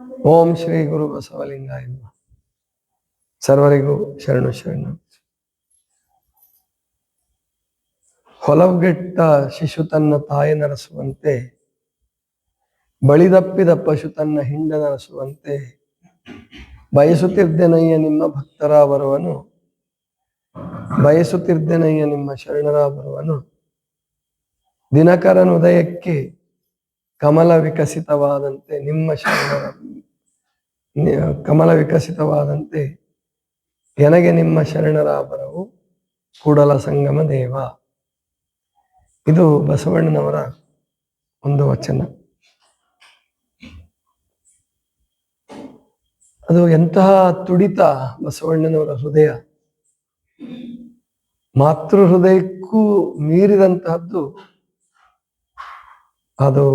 ಓಂ ಶ್ರೀ ಗುರು ಬಸವಲಿಂಗಾಯ. ಸರ್ವರಿಗೂ ಶರಣು ಶರಣ ಹೊಲವುಗೆಟ್ಟ ಶಿಶು ತನ್ನ ತಾಯಿ ನರಸುವಂತೆ ಬಳಿದಪ್ಪಿದ ಪಶು ತನ್ನ ಹಿಂಡ ನರಸುವಂತೆ ಬಯಸುತ್ತಿರ್ದೆನಯ್ಯ ನಿಮ್ಮ ಭಕ್ತರ ಬರುವನು ಬಯಸುತ್ತಿರ್ದೆನಯ್ಯ ನಿಮ್ಮ ಶರಣರ ಬರುವನು ದಿನಕರನ ಉದಯಕ್ಕೆ ಕಮಲ ವಿಕಸಿತವಾದಂತೆ ನಿಮ್ಮ ಶರಣರ ಕಮಲ ವಿಕಸಿತವಾದಂತೆ ಎನಗೆ ನಿಮ್ಮ ಶರಣರ ಬರವು ಕೂಡಲ ಸಂಗಮ ದೇವ. ಇದು ಬಸವಣ್ಣನವರ ಒಂದು ವಚನ. ಅದು ಎಂತಹ ತುಡಿತ ಬಸವಣ್ಣನವರ ಹೃದಯ. ಮಾತೃ ಹೃದಯಕ್ಕೂ ಮೀರಿದಂತಹದ್ದು ಅದು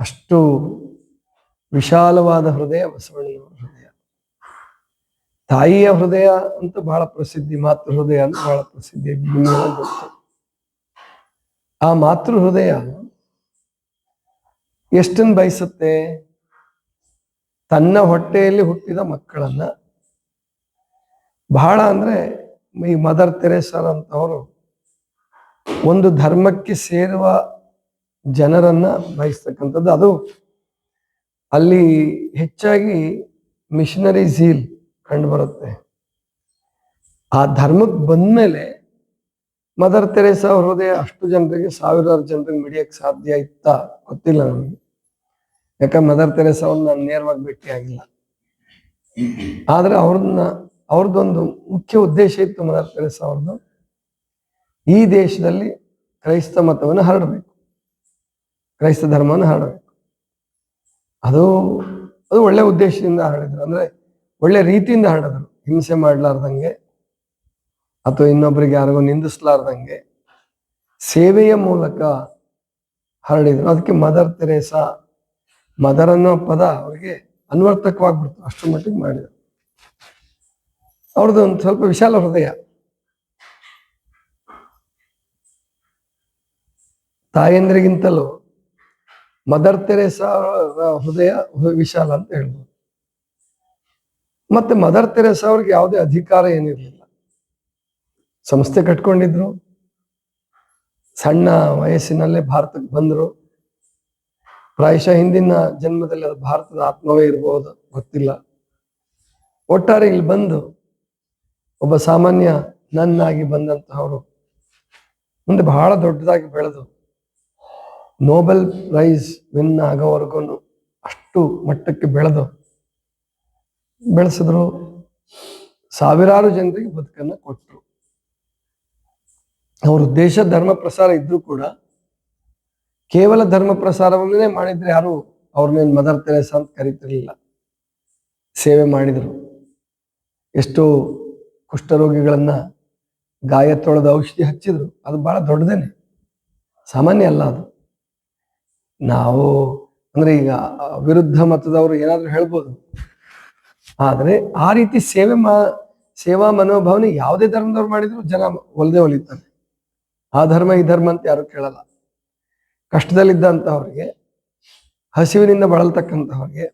ಅಷ್ಟು ವಿಶಾಲವಾದ ಹೃದಯ ಬಸವಣ್ಣನವರ ಹೃದಯ. ತಾಯಿಯ ಹೃದಯ ಅಂತ ಬಹಳ ಪ್ರಸಿದ್ಧಿ, ಮಾತೃ ಹೃದಯ ಅಂತ ಬಹಳ ಪ್ರಸಿದ್ಧಿ ಗೊತ್ತು. ಆ ಮಾತೃ ಹೃದಯ ಎಷ್ಟನ್ ಬಯಸುತ್ತೆ? ತನ್ನ ಹೊಟ್ಟೆಯಲ್ಲಿ ಹುಟ್ಟಿದ ಮಕ್ಕಳನ್ನ. ಬಹಳ ಅಂದ್ರೆ ಈ ಮದರ್ ತೆರೇಸರ್ ಅಂತವರು ಒಂದು ಧರ್ಮಕ್ಕೆ ಸೇರುವ ಜನರನ್ನ ಬಯಸ್ತಕ್ಕಂಥದ್ದು. ಅದು ಅಲ್ಲಿ ಹೆಚ್ಚಾಗಿ ಮಿಷನರಿ ಝೀಲ್ ಕಂಡು ಬರುತ್ತೆ ಆ ಧರ್ಮಕ್ಕೆ ಬಂದ್ಮೇಲೆ ಮದರ್ ತೆರೇಸಾ ಹೃದಯ ಅಷ್ಟು ಜನರಿಗೆ, ಸಾವಿರಾರು ಜನರಿಗೆ ಮಿಡಿಯಕ್ಕೆ ಸಾಧ್ಯ ಇತ್ತ ಗೊತ್ತಿಲ್ಲ ನಮಗೆ. ಯಾಕಂದ್ರೆ ಮದರ್ ತೆರೇಸಾ ಅವ್ರನ್ನ ನಾನು ನೇರವಾಗಿ ಭೇಟಿ ಆಗಿಲ್ಲ. ಆದ್ರೆ ಅವ್ರನ್ನ, ಅವ್ರದ್ದೊಂದು ಮುಖ್ಯ ಉದ್ದೇಶ ಇತ್ತು ಮದರ್ ತೆರೇಸಾ ಅವ್ರದ್ದು. ಈ ದೇಶದಲ್ಲಿ ಕ್ರೈಸ್ತ ಮತವನ್ನು ಹರಡಬೇಕು. ಕ್ರೈಸ್ತ ಧರ್ಮವನ್ನು ಹರಡಬೇಕು ಅದು ಅದು ಒಳ್ಳೆ ಉದ್ದೇಶದಿಂದ ಹರಡಿದ್ರು ಅಂದ್ರೆ ಒಳ್ಳೆ ರೀತಿಯಿಂದ ಹರಡಿದ್ರು ಹಿಂಸೆ ಮಾಡಲಾರ್ದಂಗೆ, ಅಥವಾ ಇನ್ನೊಬ್ಬರಿಗೆ ಯಾರಿಗೂ ನಿಂದಿಸ್ಲಾರ್ದಂಗೆ ಸೇವೆಯ ಮೂಲಕ ಹರಡಿದ್ರು ಅದಕ್ಕೆ ಮದರ್ ತೆರೇಸಾ, ಮದರ್ ಅನ್ನೋ ಪದ ಅವ್ರಿಗೆ ಅನ್ವರ್ಥಕವಾಗ್ಬಿಡ್ತು. ಅಷ್ಟರ ಮಟ್ಟಿಗೆ ಮಾಡಿದ್ರು. ಅವ್ರದ್ದು ಒಂದು ಸ್ವಲ್ಪ ವಿಶಾಲ ಹೃದಯ. ತಾಯಂದ್ರಿಗಿಂತಲೂ ಮದರ್ ತೆರೇಸಾ ಹೃದಯ ವಿಶಾಲ ಅಂತ ಹೇಳ್ಬೋದು. ಮತ್ತೆ ಮದರ್ ತೆರೇಸಾ ಅವ್ರಿಗೆ ಯಾವುದೇ ಅಧಿಕಾರ ಏನಿರಲಿಲ್ಲ. ಸಂಸ್ಥೆ ಕಟ್ಕೊಂಡಿದ್ರು. ಸಣ್ಣ ವಯಸ್ಸಿನಲ್ಲೇ ಭಾರತಕ್ಕೆ ಬಂದರು. ಪ್ರಾಯಶಃ ಹಿಂದಿನ ಜನ್ಮದಲ್ಲಿ ಅದು ಭಾರತದ ಆತ್ಮವೇ ಇರಬಹುದು ಗೊತ್ತಿಲ್ಲ. ಒಟ್ಟಾರೆ ಇಲ್ಲಿ ಬಂದು ಒಬ್ಬ ಸಾಮಾನ್ಯ ನನ್ನಾಗಿ ಬಂದಂತಹವರು, ಮುಂದೆ ಬಹಳ ದೊಡ್ಡದಾಗಿ ಬೆಳೆದು ನೋಬೆಲ್ ಪ್ರೈಸ್ ವಿನ್ ಆಗೋವರೆಗೂ ಅಷ್ಟು ಮಟ್ಟಕ್ಕೆ ಬೆಳೆದು, ಬೆಳೆಸಿದ್ರು. ಸಾವಿರಾರು ಜನರಿಗೆ ಬದುಕನ್ನ ಕೊಟ್ಟರು ಅವ್ರ ಉದ್ದೇಶ ಧರ್ಮ ಪ್ರಸಾರ ಇದ್ರೂ ಕೂಡ, ಕೇವಲ ಧರ್ಮ ಪ್ರಸಾರವನ್ನೇ ಮಾಡಿದ್ರೆ ಯಾರು ಅವ್ರನ್ನೇನು ಮದರ್ ತೆರೇಸಾ ಅಂತ ಕರೀತಿರ್ಲಿಲ್ಲ. ಸೇವೆ ಮಾಡಿದ್ರು. ಎಷ್ಟೋ ಕುಷ್ಠರೋಗಿಗಳನ್ನ ಗಾಯ ತೊಳೆದ ಔಷಧಿ ಹಚ್ಚಿದ್ರು. ಅದು ಬಹಳ ದೊಡ್ಡದೇನೆ. ಸಾಮಾನ್ಯ ಅಲ್ಲ ಅದು. ನಾವು, ಅಂದ್ರೆ ಈಗ ವಿರುದ್ಧ ಮತದವರು ಏನಾದ್ರು ಹೇಳ್ಬೋದು. ಆದ್ರೆ ಆ ರೀತಿ ಸೇವೆ ಮಾ, ಸೇವಾ ಮನೋಭಾವನೆ ಯಾವುದೇ ಧರ್ಮದವ್ರು ಮಾಡಿದ್ರು ಜನ ಒಲ್ದೇ ಒಲಿತಾರೆ. ಆ ಧರ್ಮ, ಈ ಧರ್ಮ ಅಂತ ಯಾರು ಕೇಳಲ್ಲ. ಕಷ್ಟದಲ್ಲಿದ್ದಂತಹವ್ರಿಗೆ ಹಸಿವಿನಿಂದ ಬಳಲ್ತಕ್ಕಂತಹವ್ರಿಗೆ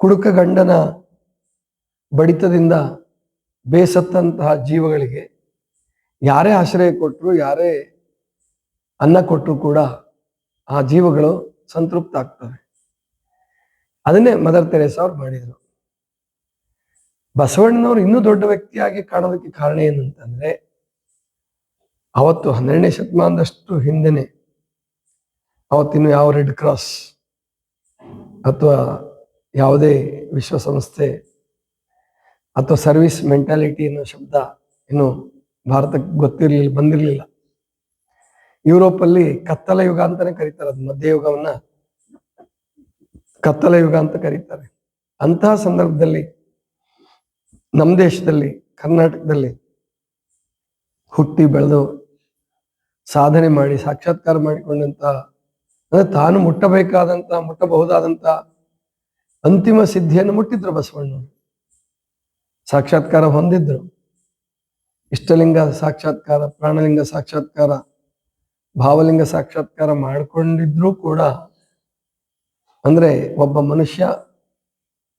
ಕುಡುಕ ಗಂಡನ ಬಡಿತದಿಂದ ಬೇಸತ್ತಂತಹ ಜೀವಗಳಿಗೆ ಯಾರೇ ಆಶ್ರಯ ಕೊಟ್ಟರು ಯಾರೇ ಅನ್ನ ಕೊಟ್ಟರು ಕೂಡ ಆ ಜೀವಗಳು ಸಂತೃಪ್ತ ಆಗ್ತವೆ ಅದನ್ನೇ ಮದರ್ ತೆರೇಸಾ ಅವ್ರು ಮಾಡಿದರು. ಬಸವಣ್ಣನವರು ಇನ್ನೂ ದೊಡ್ಡ ವ್ಯಕ್ತಿಯಾಗಿ ಕಾಣೋದಕ್ಕೆ ಕಾರಣ ಏನಂತಂದ್ರೆ, ಅವತ್ತು ಹನ್ನೆರಡನೇ ಶತಮಾನದಷ್ಟು ಹಿಂದೆನೆ ಅವತ್ತಿನ್ನು ಯಾವ ರೆಡ್ ಕ್ರಾಸ್ ಅಥವಾ ಯಾವುದೇ ವಿಶ್ವಸಂಸ್ಥೆ ಅಥವಾ ಸರ್ವಿಸ್ ಮೆಂಟಾಲಿಟಿ ಅನ್ನೋ ಶಬ್ದ ಇನ್ನು ಭಾರತಕ್ಕೆ ಗೊತ್ತಿರಲಿಲ್ಲ, ಬಂದಿರಲಿಲ್ಲ. ಯುರೋಪಲ್ಲಿ ಕತ್ತಲ ಯುಗ ಅಂತಾನೆ ಕರೀತಾರೆ. ಅದು ಮಧ್ಯಯುಗವನ್ನ ಕತ್ತಲ ಯುಗ ಅಂತ ಕರೀತಾರೆ. ಅಂತಹ ಸಂದರ್ಭದಲ್ಲಿ ನಮ್ಮ ದೇಶದಲ್ಲಿ, ಕರ್ನಾಟಕದಲ್ಲಿ ಹುಟ್ಟಿ ಬೆಳೆದು ಸಾಧನೆ ಮಾಡಿ, ಸಾಕ್ಷಾತ್ಕಾರ ಮಾಡಿಕೊಂಡಂತ, ಅಂದ್ರೆ ತಾನು ಮುಟ್ಟಬೇಕಾದಂತ, ಮುಟ್ಟಬಹುದಾದಂತ ಅಂತಿಮ ಸಿದ್ಧಿಯನ್ನು ಮುಟ್ಟಿದ್ರು ಬಸವಣ್ಣ ಸಾಕ್ಷಾತ್ಕಾರ ಹೊಂದಿದ್ರು. ಇಷ್ಟಲಿಂಗ ಸಾಕ್ಷಾತ್ಕಾರ, ಪ್ರಾಣಲಿಂಗ ಸಾಕ್ಷಾತ್ಕಾರ, ಭಾವಲಿಂಗ ಸಾಕ್ಷಾತ್ಕಾರ ಮಾಡ್ಕೊಂಡಿದ್ರೂ ಕೂಡ ಅಂದ್ರೆ ಒಬ್ಬ ಮನುಷ್ಯ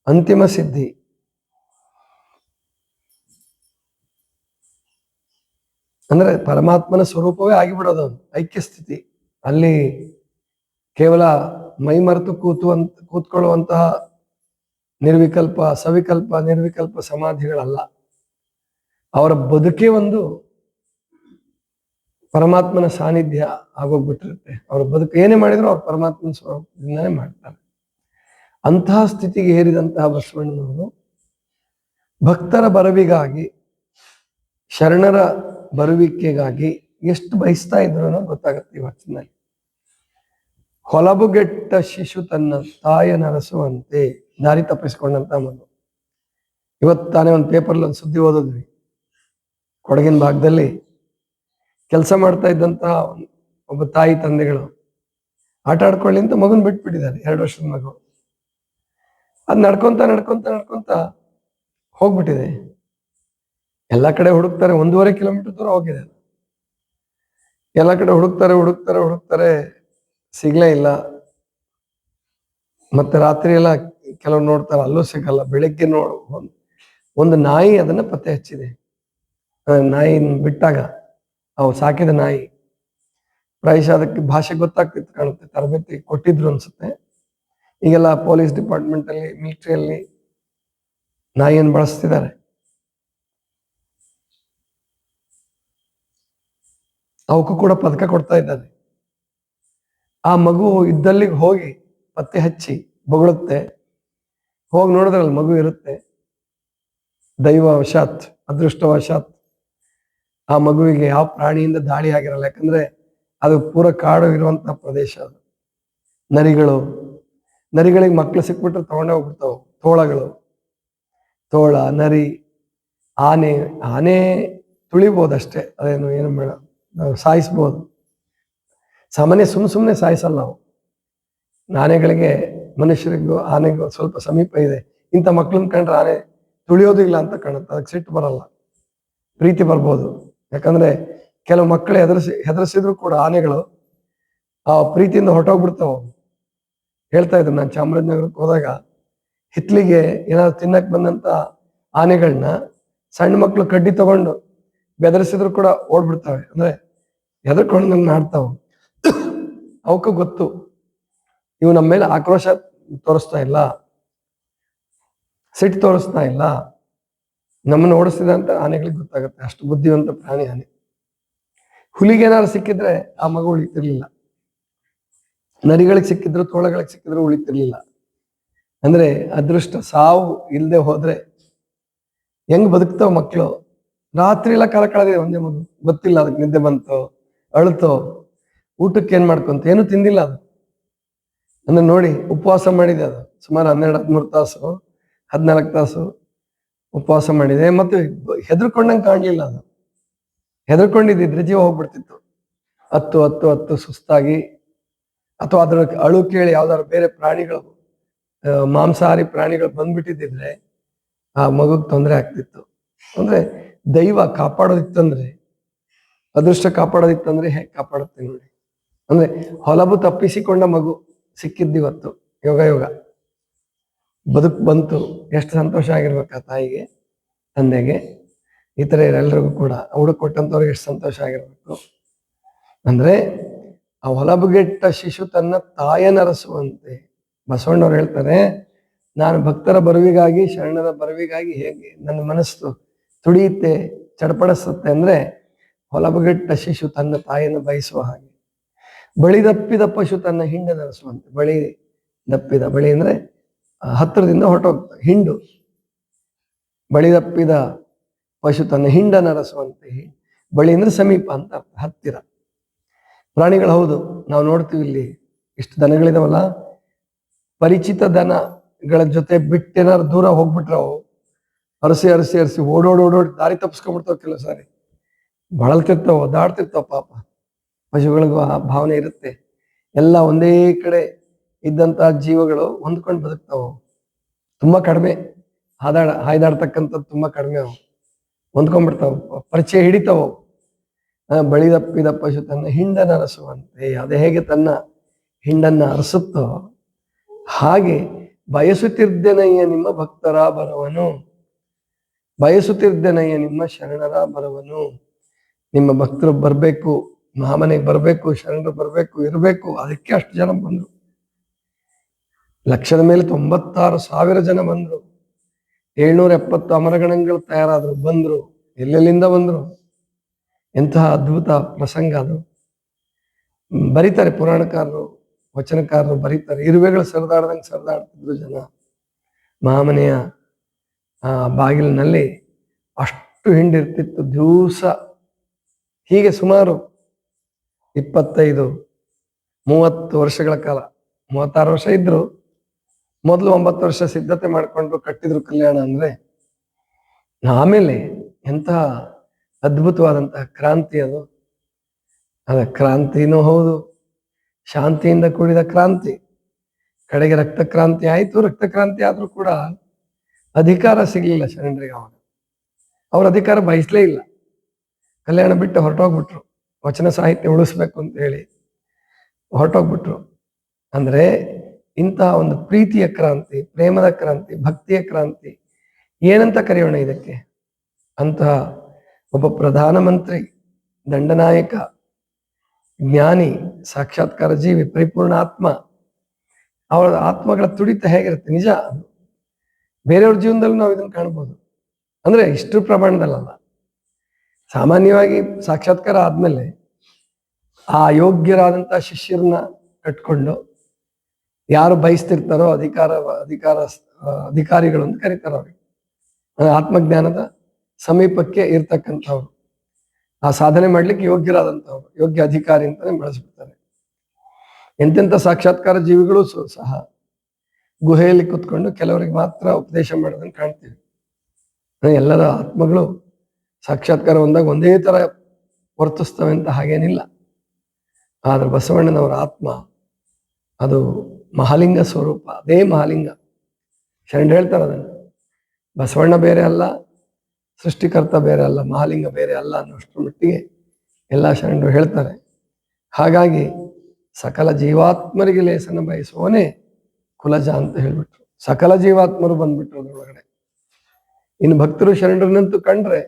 ಅಂತಿಮ ಸಿದ್ಧಿ. ಅಂದ್ರೆ ಪರಮಾತ್ಮನ ಸ್ವರೂಪವೇ ಆಗಿಬಿಡೋದು ಐಕ್ಯ ಸ್ಥಿತಿ. ಅಲ್ಲಿ ಕೇವಲ ಮೈಮರೆತು ಕೂತು ಅಂತ ಕೂತ್ಕೊಳ್ಳುವಂತಹ ನಿರ್ವಿಕಲ್ಪ, ಸವಿಕಲ್ಪ, ನಿರ್ವಿಕಲ್ಪ ಸಮಾಧಿಗಳಲ್ಲ. ಅವರ ಬದುಕೇ ಒಂದು ಪರಮಾತ್ಮನ ಸಾನ್ನಿಧ್ಯ ಆಗೋಗ್ಬಿಟ್ಟಿರುತ್ತೆ. ಅವ್ರ ಬದುಕು ಏನೇ ಮಾಡಿದ್ರು ಅವ್ರ ಪರಮಾತ್ಮನ ಸ್ವರೂಪದಿಂದನೇ ಮಾಡ್ತಾರೆ. ಅಂತಹ ಸ್ಥಿತಿಗೆ ಹೇರಿದಂತಹ ಬಸವಣ್ಣನವರು ಭಕ್ತರ ಬರವಿಗಾಗಿ, ಶರಣರ ಬರುವಿಕೆಗಾಗಿ ಎಷ್ಟು ಬಯಸ್ತಾ ಇದ್ರು ಅನ್ನೋದು ಗೊತ್ತಾಗುತ್ತೆ ಈ ಹೊಲಬುಗೆಟ್ಟ ಶಿಶು ತನ್ನ ತಾಯ ನರಸುವಂತೆ ದಾರಿ ತಪ್ಪಿಸ್ಕೊಂಡಂತ ಮಗು. ಇವತ್ತು ತಾನೇ ಒಂದು ಪೇಪರ್ಲಿ ಒಂದು ಸುದ್ದಿ ಓದಿದ್ವಿ. ಕೊಡಗಿನ ಭಾಗದಲ್ಲಿ ಕೆಲಸ ಮಾಡ್ತಾ ಇದ್ದಂತಹ ಒಬ್ಬ ತಾಯಿ ತಂದೆಗಳು ಆಟ ಆಡ್ಕೊಳ್ಳಿ ಅಂತ ಮಗನ್ ಬಿಟ್ಬಿಟ್ಟಿದ್ದಾರೆ. ಎರಡು ವರ್ಷದ ಮಗು. ಅದು ನಡ್ಕೊಂತ ನಡ್ಕೊಂತ ನಡ್ಕೊಂತ ಹೋಗ್ಬಿಟ್ಟಿದೆ. ಎಲ್ಲ ಕಡೆ ಹುಡುಕ್ತಾರೆ, ಒಂದೂವರೆ ಕಿಲೋಮೀಟರ್ ದೂರ ಹೋಗಿದೆ. ಎಲ್ಲ ಕಡೆ ಹುಡುಕ್ತಾರೆ ಹುಡುಕ್ತಾರೆ ಹುಡುಕ್ತಾರೆ, ಸಿಗ್ಲೇ ಇಲ್ಲ. ಮತ್ತೆ ರಾತ್ರಿ ಎಲ್ಲ ಕೆಲವ್ರು ನೋಡ್ತಾರೆ, ಅಲ್ಲೂ ಸಿಗಲ್ಲ, ಬೆಳಿಗ್ಗೆ ನೋಡ್ ಒಂದು ನಾಯಿ ಅದನ್ನ ಪತ್ತೆ ಹಚ್ಚಿದೆ. ಆ ನಾಯಿ ಬಿಟ್ಟಾಗ ಅವು ಸಾಕಿದ ನಾಯಿ ಪ್ರಾಯಶಃ ಅದಕ್ಕೆ ಭಾಷೆ ಗೊತ್ತಾಗ್ತಿತ್ತು ಕಾಣುತ್ತೆ, ತರಬೇತಿ ಕೊಟ್ಟಿದ್ರು ಅನ್ಸುತ್ತೆ. ಈಗೆಲ್ಲ ಪೊಲೀಸ್ ಡಿಪಾರ್ಟ್ಮೆಂಟ್ ಅಲ್ಲಿ ಮಿಲಿಟರಿಯಲ್ಲಿ ನಾಯಿಯನ್ನು ಬಳಸ್ತಿದ್ದಾರೆ. ಅವಕ್ಕೂ ಕೂಡ ಪದಕ ಕೊಡ್ತಾ ಇದ್ದಾರೆ. ಆ ಮಗು ಇದ್ದಲ್ಲಿಗೆ ಹೋಗಿ ಪತ್ತೆ ಹಚ್ಚಿ ಬೊಗಳುತ್ತೆ. ಹೋಗಿ ನೋಡಿದ್ರಲ್ಲಿ ಮಗು ಇರುತ್ತೆ. ದೈವವಶಾತ್, ಅದೃಷ್ಟವಶಾತ್. ಆ ಮಗುವಿಗೆ ಯಾವ ಪ್ರಾಣಿಯಿಂದ ದಾಳಿ ಆಗಿರಲ್ಲ ಯಾಕಂದ್ರೆ ಅದು ಪೂರ ಕಾಡು ಇರುವಂತಹ ಪ್ರದೇಶ ಅದು. ನರಿಗಳು, ನರಿಗಳಿಗೆ ಮಕ್ಕಳು ಸಿಕ್ಬಿಟ್ರೆ ತಗೊಂಡೇ ಹೋಗ್ಬಿಡ್ತಾವೆ, ತೋಳಗಳು. ತೋಳ, ನರಿ, ಆನೆ ಆನೆ ತುಳಿಬೋದಷ್ಟೇ ಅದೇನು, ಏನು ಬೇಡ, ನಾವು ಸಾಯಿಸ್ಬೋದು. ಸಾಮಾನ್ಯ ಸುಮ್ಮ ಸುಮ್ಮನೆ ಸಾಯಿಸಲ್ಲ ನಾವು. ಆನೆಗಳಿಗೆ, ಮನುಷ್ಯರಿಗೂ, ಆನೆಗೂ ಸ್ವಲ್ಪ ಸಮೀಪ ಇದೆ. ಇಂಥ ಮಕ್ಳನ್ನ ಕಂಡ್ರೆ ಆನೆ ತುಳಿಯೋದಿಲ್ಲ ಅಂತ ಕಾಣುತ್ತೆ, ಅದಕ್ಕೆ ಸಿಟ್ಟು ಬರಲ್ಲ. ಪ್ರೀತಿ ಬರ್ಬೋದು. ಯಾಕಂದ್ರೆ ಕೆಲವು ಮಕ್ಕಳು ಹೆದರ್ಸಿ, ಹೆದರ್ಸಿದ್ರು ಕೂಡ ಆನೆಗಳು ಆ ಪ್ರೀತಿಯಿಂದ ಹೊಟ್ಟೋಗ್ಬಿಡ್ತಾವ ಹೇಳ್ತಾ ಇದ್ರು ನಾನು ಚಾಮರಾಜನಗರಕ್ಕೆ ಹೋದಾಗ, ಹಿತ್ಲಿಗೆ ಏನಾದ್ರು ತಿನ್ನಕ್ ಬಂದಂತ ಆನೆಗಳನ್ನ ಸಣ್ಣ ಮಕ್ಕಳು ಕಡ್ಡಿ ತಗೊಂಡು ಬೆದರಿಸಿದ್ರು ಕೂಡ ಓಡ್ಬಿಡ್ತಾವೆ. ಅಂದ್ರೆ ಹೆದರ್ಕೊಂಡು ಮಾಡ್ತಾವ ಅವಕ್ಕೂ ಗೊತ್ತು, ಇವು ನಮ್ಮ ಮೇಲೆ ಆಕ್ರೋಶ ತೋರಿಸ್ತಾ ಇಲ್ಲ, ಸಿಟ್ಟು ತೋರಿಸ್ತಾ ಇಲ್ಲ. ನಮ್ಮನ್ನು ಅಂತ ಆನೆಗಳಿಗೆ ಗೊತ್ತಾಗುತ್ತೆ. ಅಷ್ಟು ಬುದ್ಧಿವಂತ ಪ್ರಾಣಿ ಆನೆ. ಹುಲಿಗೆ ಏನಾದ್ರು ಸಿಕ್ಕಿದ್ರೆ ಆ ಮಗು ಉಳಿತಿರ್ಲಿಲ್ಲ. ನರಿಗಳಿಗೆ ಸಿಕ್ಕಿದ್ರು, ತೋಳಗಳಿಗೆ ಸಿಕ್ಕಿದ್ರು ಉಳಿತಿರ್ಲಿಲ್ಲ. ಅಂದ್ರೆ ಅದೃಷ್ಟ ಸಾವು ಇಲ್ಲದೆ ಹೋದ್ರೆ ಹೆಂಗ್ ಬದುಕ್ತಾವ ಮಕ್ಕಳು ರಾತ್ರಿ ಎಲ್ಲ ಕಾಲ ಕಳೆದಿದೆ, ಒಂದೇ ಮಗು. ಗೊತ್ತಿಲ್ಲ ಅದಕ್ಕೆ ನಿದ್ದೆ ಬಂತು, ಅಳತೋ, ಊಟಕ್ಕೆ ಏನ್ ಮಾಡ್ಕೊಂತ? ಏನು ತಿಂದಿಲ್ಲ ಅದು. ಅಂದ್ರೆ ನೋಡಿ ಉಪವಾಸ ಮಾಡಿದೆ ಅದು. ಸುಮಾರು ಹನ್ನೆರಡು ಹದಿಮೂರು ತಾಸು, ಹದಿನಾಲ್ಕು ತಾಸು ಉಪವಾಸ ಮಾಡಿದೆ. ಮತ್ತೆ ಹೆದರ್ಕೊಂಡಂಗೆ ಕಾಣಲಿಲ್ಲ ಅದು. ಹೆದರ್ಕೊಂಡಿದ್ದಿದ್ರೆ ಜೀವ ಹೋಗ್ಬಿಡ್ತಿತ್ತು. ಹತ್ತು ಹತ್ತು ಹತ್ತು ಸುಸ್ತಾಗಿ, ಅಥವಾ ಅದರ ಅಳು ಕೇಳಿ ಯಾವ್ದಾದ್ರು ಬೇರೆ ಪ್ರಾಣಿಗಳು ಮಾಂಸಾಹಾರಿ ಪ್ರಾಣಿಗಳು ಬಂದ್ಬಿಟ್ಟಿದ್ದಿದ್ರೆ ಆ ಮಗುಗ್ ತೊಂದರೆ ಆಗ್ತಿತ್ತು. ಅಂದ್ರೆ ದೈವ ಕಾಪಾಡೋದಿತ್ತಂದ್ರೆ, ಅದೃಷ್ಟ ಕಾಪಾಡೋದಿತ್ತಂದ್ರೆ ಹೇಗೆ ಕಾಪಾಡುತ್ತೆ ನೋಡಿ. ಅಂದ್ರೆ ಹೊಲಬು ತಪ್ಪಿಸಿಕೊಂಡ ಮಗು ಸಿಕ್ಕಿದ್ದಿವತ್ತು ಯೋಗ ಯೋಗ. ಬದುಕು ಬಂತು. ಎಷ್ಟು ಸಂತೋಷ ಆಗಿರ್ಬೇಕು ಆ ತಾಯಿಗೆ, ತಂದೆಗೆ. ಈ ಎಲ್ಲರಿಗೂ ಕೂಡ ಹುಡುಕ್ ಕೊಟ್ಟಂಥವ್ರಿಗೆ ಎಷ್ಟು ಸಂತೋಷ ಆಗಿರ್ಬೇಕು. ಅಂದರೆ ಆ ಹೊಲಬುಗೆಟ್ಟ ಶಿಶು ತನ್ನ ತಾಯನರಸುವಂತೆ ಬಸವಣ್ಣವ್ರು ಹೇಳ್ತಾರೆ, ನಾನು ಭಕ್ತರ ಬರುವಿಗಾಗಿ, ಶರಣರ ಬರುವಿಗಾಗಿ ಹೇಗೆ ನನ್ನ ಮನಸ್ಸು ತುಡಿಯುತ್ತೆ, ಚಡಪಡಿಸುತ್ತೆ ಅಂದರೆ ಹೊಲಬುಗೆಟ್ಟ ಶಿಶು ತನ್ನ ತಾಯಿಯನ್ನು ಬಯಸುವ ಹಾಗೆ. ಬಳಿದಪ್ಪಿದ ಪಶು ತನ್ನ ಹಿಂಡ ನರಸುವಂತೆ. ಬಳಿ ದಪ್ಪಿದ, ಬಳಿ ಅಂದ್ರೆ ಹತ್ತಿರದಿಂದ ಹೊರಟೋಗ್ತದೆ. ಹಿಂಡು. ಬಳಿದಪ್ಪಿದ ಪಶು ತನ್ನ ಹಿಂಡ ನರಸುವಂತೆ ಬಳಿ ಅಂದ್ರೆ ಸಮೀಪ ಅಂತ ಅರ್ಥ, ಹತ್ತಿರ. ಪ್ರಾಣಿಗಳು ಹೌದು, ನಾವು ನೋಡ್ತೀವಿ ಇಲ್ಲಿ ಎಷ್ಟು ದನಗಳಿದಾವಲ್ಲ. ಪರಿಚಿತ ದನಗಳ ಜೊತೆ ಬಿಟ್ಟೇನಾದ್ರು ದೂರ ಹೋಗ್ಬಿಟ್ರೆ ಅವು ಅರಸಿ ಅರಸಿ ಅರಸಿ ಓಡೋಡ್ ಓಡೋಡಿ ದಾರಿ ತಪ್ಪಿಸ್ಕೊಂಡ್ಬಿಡ್ತಾವ ಕೆಲವು ಸಾರಿ. ಬಳಲ್ತಿರ್ತಾವ ಒದ್ದಾಡ್ತಿರ್ತಾವ ಪಾಪ. ಪಶುಗಳಿಗೂ ಆ ಭಾವನೆ ಇರುತ್ತೆ. ಎಲ್ಲ ಒಂದೇ ಕಡೆ ಇದ್ದಂತಹ ಜೀವಗಳು ಹೊಂದ್ಕೊಂಡು ಬದುಕ್ತಾವ? ತುಂಬಾ ಕಡಿಮೆ. ಹಾದಾಡ, ಹಾಯ್ದಾಡ್ತಕ್ಕಂಥದ್ದು ತುಂಬಾ ಕಡಿಮೆ ಅವು. ಹೊಂದ್ಕೊಂಡ್ಬಿಡ್ತಾವ? ಪರಿಚಯ ಹಿಡಿತಾವ? ಬಳಿದಪ್ಪಿದಪ್ಪ ತನ್ನ ಹಿಂಡನ ಅರಸುವಂತೆ. ಅದು ಹೇಗೆ ತನ್ನ ಹಿಂಡನ್ನ ಅರಸುತ್ತೋ, ಹಾಗೆ ಬಯಸುತ್ತಿರ್ದೆನಯ್ಯ ನಿಮ್ಮ ಭಕ್ತರ ಬರವನು ಬಯಸುತ್ತಿರ್ದೆನಯ್ಯ ನಿಮ್ಮ ಶರಣರ ಬರವನು ನಿಮ್ಮ ಭಕ್ತರು ಬರಬೇಕು, ಮಹಾಮನೆಗೆ ಬರಬೇಕು, ಶರಣರು ಬರಬೇಕು, ಇರಬೇಕು. ಅದಕ್ಕೆ ಅಷ್ಟು ಜನ ಬಂದರು. ಲಕ್ಷದ ಮೇಲೆ ತೊಂಬತ್ತಾರು ಸಾವಿರ ಜನ ಬಂದರು. ಏಳ್ನೂರ ಎಪ್ಪತ್ತು ಅಮರಗಣಗಳು ತಯಾರಾದರು, ಬಂದರು, ಎಲ್ಲೆಲ್ಲಿಂದ ಬಂದರು? ಎಂತಹ ಅದ್ಭುತ ಪ್ರಸಂಗ ಅದು. ಬರೀತಾರೆ ಪುರಾಣಕಾರರು, ವಚನಕಾರರು ಬರೀತಾರೆ. ಇರುವೆಗಳು ಸರಿದಾಡ್ದಂಗೆ ಸರಿದಾಡ್ತಿದ್ರು ಜನ. ಮಹಾಮನೆಯ ಆ, ಬಾಗಿಲಿನಲ್ಲಿ ಅಷ್ಟು ಹಿಂಡಿರ್ತಿತ್ತು, ದಿವಸ. ಹೀಗೆ ಸುಮಾರು ಇಪ್ಪತ್ತೈದು, ಮೂವತ್ತು ವರ್ಷಗಳ ಕಾಲ, ಮೂವತ್ತಾರು ವರ್ಷ ಇದ್ರು. ಮೊದಲು ಒಂಬತ್ತು ವರ್ಷ ಸಿದ್ಧತೆ ಮಾಡಿಕೊಂಡು ಕಟ್ಟಿದ್ರು ಕಲ್ಯಾಣ ಅಂದ್ರೆ ಆಮೇಲೆ ಎಂತಹ ಅದ್ಭುತವಾದಂತಹ ಕ್ರಾಂತಿ ಅದು. ಅದ ಕ್ರಾಂತಿನೂ ಹೌದು, ಶಾಂತಿಯಿಂದ ಕೂಡಿದ ಕ್ರಾಂತಿ. ಕಡೆಗೆ ರಕ್ತ ಕ್ರಾಂತಿ ಆಯಿತು, ರಕ್ತ ಕ್ರಾಂತಿ ಆದರೂ ಕೂಡ ಅಧಿಕಾರ ಸಿಗಲಿಲ್ಲ ಶರಣರಿಗೆ ಅವಾಗ. ಅವ್ರ ಅಧಿಕಾರ ಬಯಸಲೇ ಇಲ್ಲ. ಕಲ್ಯಾಣ ಬಿಟ್ಟು ಹೊರಟೋಗ್ಬಿಟ್ರು. ವಚನ ಸಾಹಿತ್ಯ ಉಳಿಸ್ಬೇಕು ಅಂತ ಹೇಳಿ ಹೊರಟೋಗ್ಬಿಟ್ರು. ಅಂದ್ರೆ ಇಂತಹ ಒಂದು ಪ್ರೀತಿಯ ಕ್ರಾಂತಿ, ಪ್ರೇಮದ ಕ್ರಾಂತಿ, ಭಕ್ತಿಯ ಕ್ರಾಂತಿ. ಏನಂತ ಕರೆಯೋಣ ಇದಕ್ಕೆ? ಅಂತಹ ಒಬ್ಬ ಪ್ರಧಾನಮಂತ್ರಿ, ದಂಡನಾಯಕ, ಜ್ಞಾನಿ, ಸಾಕ್ಷಾತ್ಕಾರ ಜೀವಿ, ಪರಿಪೂರ್ಣ ಆತ್ಮ. ಅವರ ಆತ್ಮಗಳ ತುಡಿತ ಹೇಗಿರುತ್ತೆ? ನಿಜ. ಬೇರೆಯವ್ರ ಜೀವನದಲ್ಲೂ ನಾವು ಇದನ್ನು ಕಾಣ್ಬೋದು ಅಂದ್ರೆ ಇಷ್ಟು ಪ್ರಮಾಣದಲ್ಲಲ್ಲ ಸಾಮಾನ್ಯವಾಗಿ ಸಾಕ್ಷಾತ್ಕಾರ ಆದ್ಮೇಲೆ ಆ ಯೋಗ್ಯರಾದಂಥ ಶಿಷ್ಯರನ್ನ ಕಟ್ಕೊಂಡು ಯಾರು ಬಯಸ್ತಿರ್ತಾರೋ ಅಧಿಕಾರ ಅಧಿಕಾರ ಅಧಿಕಾರಿಗಳು ಅಂತ ಕರೀತಾರೆ ಅವ್ರಿಗೆ. ಆತ್ಮಜ್ಞಾನದ ಸಮೀಪಕ್ಕೆ ಇರ್ತಕ್ಕಂಥವ್ರು. ಆ ಸಾಧನೆ ಮಾಡ್ಲಿಕ್ಕೆ ಯೋಗ್ಯರಾದಂಥವ್ರು, ಯೋಗ್ಯ ಅಧಿಕಾರಿ ಅಂತಾನೆ ಬಳಸ್ಬಿಡ್ತಾರೆ. ಎಂತೆಂಥ ಸಾಕ್ಷಾತ್ಕಾರ ಜೀವಿಗಳು ಸಹ ಗುಹೆಯಲ್ಲಿ ಕುತ್ಕೊಂಡು ಕೆಲವರಿಗೆ ಮಾತ್ರ ಉಪದೇಶ ಮಾಡೋದನ್ನು ಕಾಣ್ತೀವಿ. ಎಲ್ಲರ ಆತ್ಮಗಳು ಸಾಕ್ಷಾತ್ಕಾರ ಒಂದಾಗ ಒಂದೇ ತರ ವರ್ತಿಸ್ತವೆ ಅಂತ ಹಾಗೇನಿಲ್ಲ. ಆದ್ರೆ ಬಸವಣ್ಣನವರ ಆತ್ಮ ಅದು ಮಹಾಲಿಂಗ ಸ್ವರೂಪ, ಅದೇ ಮಹಾಲಿಂಗ. ಶರಣ ಹೇಳ್ತಾರೆ ಅದನ್ನು. ಬಸವಣ್ಣ ಬೇರೆ ಅಲ್ಲ, ಸೃಷ್ಟಿಕರ್ತ ಬೇರೆ ಅಲ್ಲ, ಮಹಾಲಿಂಗ ಬೇರೆ ಅಲ್ಲ ಅನ್ನೋಷ್ಟರ ಮಟ್ಟಿಗೆ ಎಲ್ಲ ಶರಣರು ಹೇಳ್ತಾರೆ. ಹಾಗಾಗಿ ಸಕಲ ಜೀವಾತ್ಮರಿಗೆ ಲೇಸನ ಬಯಸುವವನೇ ಕುಲಜ ಅಂತ ಹೇಳ್ಬಿಟ್ರು. ಸಕಲ ಜೀವಾತ್ಮರು ಬಂದ್ಬಿಟ್ರು ಅದರೊಳಗಡೆ. ಇನ್ನು ಭಕ್ತರು ಶರಣರನ್ನಂತೂ ಕಂಡ್ರೆ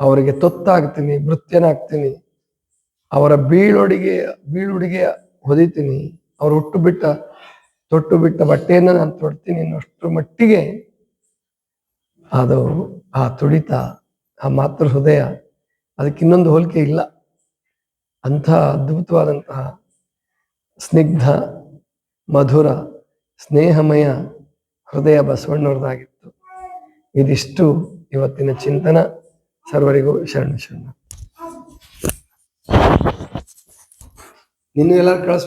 ಅವರಿಗೆ ತೊತ್ತಾಗ್ತೀನಿ ಭೃತ್ಯನಾಗ್ತೀನಿ ಅವರ ಬೀಳೊಡಿಗೆ, ಬೀಳುಡಿಗೆ ಹೊದಿತೀನಿ ಅವ್ರು ಹುಟ್ಟು ಬಿಟ್ಟ ತೊಟ್ಟು ಬಿಟ್ಟ ಬಟ್ಟೆಯನ್ನು ನಾನು ತೊಡ್ತೀನಿ ಅನ್ನೋಷ್ಟ್ರ ಮಟ್ಟಿಗೆ ಅದು ಆ ತುಡಿತ, ಆ ಮಾತೃ ಹೃದಯ ಅದಕ್ಕೆ ಇನ್ನೊಂದು ಹೋಲಿಕೆ ಇಲ್ಲ. ಅಂಥ ಅದ್ಭುತವಾದಂತಹ ಸ್ನಿಗ್ಧ, ಮಧುರ, ಸ್ನೇಹಮಯ ಹೃದಯ ಬಸವಣ್ಣವ್ರದ್ದಾಗಿತ್ತು. ಇದಿಷ್ಟು ಇವತ್ತಿನ ಚಿಂತನ. ಸರ್ವರಿಗೂ ಶರಣ ಶರಣ. ನಿನ್ನೆಲ್ಲ ಎಲ್ಲರೂ ಕಳಿಸ್